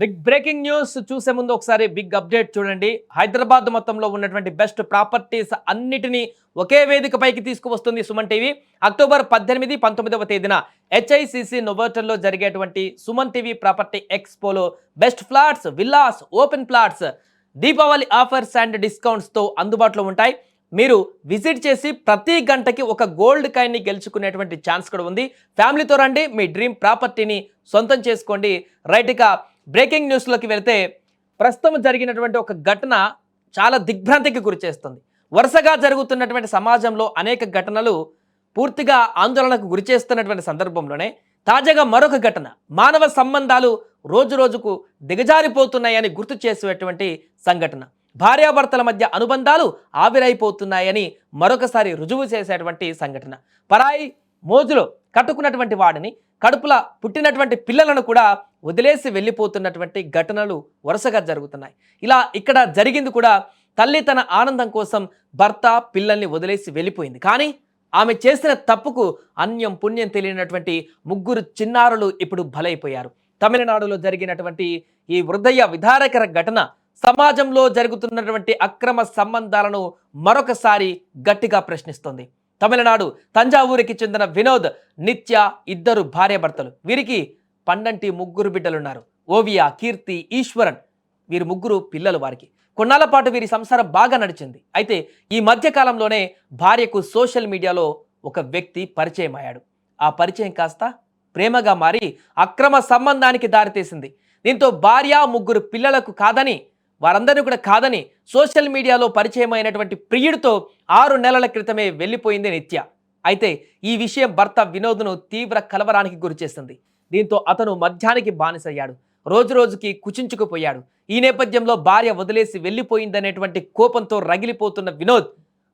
Big breaking news చూసే ముందు ఒకసారి బిగ్ అప్డేట్ చూడండి. హైదరాబాద్ మొత్తంలో ఉన్నటువంటి బెస్ట్ ప్రాపర్టీస్ అన్నిటినీ ఒకే వేదికపైకి తీసుకువస్తుంది సుమన్ టీవీ. అక్టోబర్ పద్దెనిమిది పంతొమ్మిదవ తేదీన హెచ్ఐసిసి నొవర్టన్లో జరిగేటువంటి Suman TV property ఎక్స్పోలో best flats villas open plots Deepavali offers and డిస్కౌంట్స్తో అందుబాటులో ఉంటాయి. మీరు విజిట్ చేసి ప్రతి గంటకి ఒక గోల్డ్ కాయిన్ని గెలుచుకునేటువంటి ఛాన్స్ కూడా ఉంది. ఫ్యామిలీతో రండి మీ డ్రీమ్ ప్రాపర్టీని సొంతం చేసుకోండి. రైట్గా బ్రేకింగ్ న్యూస్లోకి వెళితే ప్రస్తుతం జరిగినటువంటి ఒక ఘటన చాలా దిగ్భ్రాంతికి గురిచేస్తుంది వరుసగా జరుగుతున్నటువంటి సమాజంలో అనేక ఘటనలు పూర్తిగా ఆందోళనకు గురిచేస్తున్నటువంటి సందర్భంలోనే తాజాగా మరొక ఘటన. మానవ సంబంధాలు రోజు రోజుకు దిగజారిపోతున్నాయని గుర్తు చేసేటువంటి సంఘటన. భార్యాభర్తల మధ్య అనుబంధాలు ఆవిరైపోతున్నాయని మరొకసారి రుజువు చేసేటువంటి సంఘటన. పరాయి మోజులో కట్టుకున్నటువంటి వాడిని కడుపుల పుట్టినటువంటి పిల్లలను కూడా వదిలేసి వెళ్ళిపోతున్నటువంటి ఘటనలు వరుసగా జరుగుతున్నాయి. ఇలా ఇక్కడ జరిగింది కూడా తల్లి తన ఆనందం కోసం భర్త పిల్లల్ని వదిలేసి వెళ్ళిపోయింది. కానీ ఆమె చేసిన తప్పుకు అన్యం పుణ్యం తెలియనటువంటి ముగ్గురు చిన్నారులు ఇప్పుడు బలైపోయారు. తమిళనాడులో జరిగినటువంటి ఈ హృదయ విధారకర ఘటన సమాజంలో జరుగుతున్నటువంటి అక్రమ సంబంధాలను మరొకసారి గట్టిగా ప్రశ్నిస్తోంది. తమిళనాడు తంజావూరికి చెందిన వినోద్ నిత్య ఇద్దరు భార్యాభర్తలు. వీరికి పండంటి ముగ్గురు బిడ్డలున్నారు. ఓవియా కీర్తి ఈశ్వరన్ వీరు ముగ్గురు పిల్లలు వారికి. కొన్నాళ్ళ పాటు వీరి సంసారం బాగా నడిచింది. అయితే ఈ మధ్య కాలంలోనే భార్యకు సోషల్ మీడియాలో ఒక వ్యక్తి పరిచయం అయ్యాడు. ఆ పరిచయం కాస్త ప్రేమగా మారి అక్రమ సంబంధానికి దారితీసింది. దీంతో భార్య ముగ్గురు పిల్లలకు కాదని వారందరినీ కూడా కాదని సోషల్ మీడియాలో పరిచయం అయినటువంటి ప్రియుడితో ఆరు నెలల క్రితమే వెళ్ళిపోయింది నిత్య. అయితే ఈ విషయం భర్త వినోద్ను తీవ్ర కలవరానికి గురిచేసింది దీంతో అతను మధ్యానికి బానిసయ్యాడు. రోజు రోజుకి కుచించుకుపోయాడు. ఈ నేపథ్యంలో భార్య వదిలేసి వెళ్ళిపోయిందనేటువంటి కోపంతో రగిలిపోతున్న వినోద్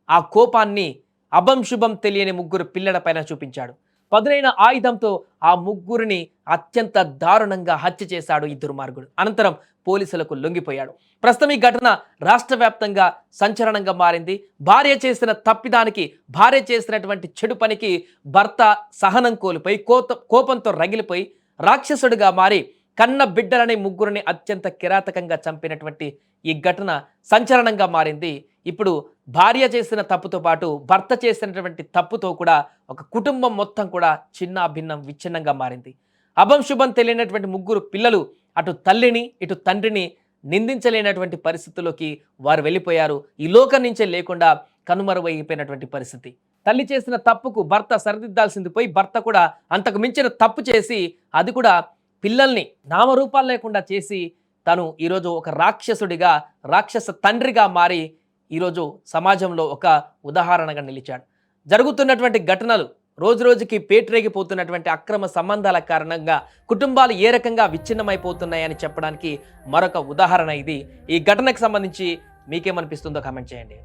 ఆ కోపాన్ని అభం శుభం తెలియని ముగ్గురు పిల్లలపైన చూపించాడు. పదునైన ఆయుధంతో ఆ ముగ్గురిని అత్యంత దారుణంగా హత్య చేశాడు ఈ దుర్మార్గుడు. అనంతరం పోలీసులకు లొంగిపోయాడు. ప్రస్తుతం ఈ ఘటన రాష్ట్ర వ్యాప్తంగా సంచలనంగా మారింది. భార్య చేసిన తప్పిదానికి భార్య చేసినటువంటి చెడు పనికి భర్త సహనం కోల్పోయి కోత కోపంతో రగిలిపోయి రాక్షసుడిగా మారి కన్న బిడ్డలనే ముగ్గురిని అత్యంత కిరాతకంగా చంపినటువంటి ఈ ఘటన సంచలనంగా మారింది. ఇప్పుడు భార్య చేసిన తప్పుతో పాటు భర్త చేసినటువంటి తప్పుతో కూడా ఒక కుటుంబం మొత్తం కూడా చిన్న భిన్నం విచ్ఛిన్నంగా మారింది. అభం శుభం తెలియనటువంటి ముగ్గురు పిల్లలు అటు తల్లిని ఇటు తండ్రిని నిందించలేనటువంటి పరిస్థితుల్లోకి వారు వెళ్ళిపోయారు. ఈ లోకం నుంచే లేకుండా కనుమరువైపోయినటువంటి పరిస్థితి. తల్లి చేసిన తప్పుకు భర్త సరిదిద్దాల్సింది పోయి భర్త కూడా అంతకు మించిన తప్పు చేసి అది కూడా పిల్లల్ని నామరూపాలు లేకుండా చేసి తను ఈరోజు ఒక రాక్షసుడిగా రాక్షస తండ్రిగా మారి ఈరోజు సమాజంలో ఒక ఉదాహరణగా నిలిచాడు. జరుగుతున్నటువంటి ఘటనలు రోజు రోజుకి పేటరేగిపోతున్నటువంటి అక్రమ సంబంధాల కారణంగా కుటుంబాలు ఏ రకంగా విచ్ఛిన్నమైపోతున్నాయని చెప్పడానికి మరొక ఉదాహరణ ఇది. ఈ ఘటనకు సంబంధించి మీకేమనిపిస్తుందో కామెంట్ చేయండి.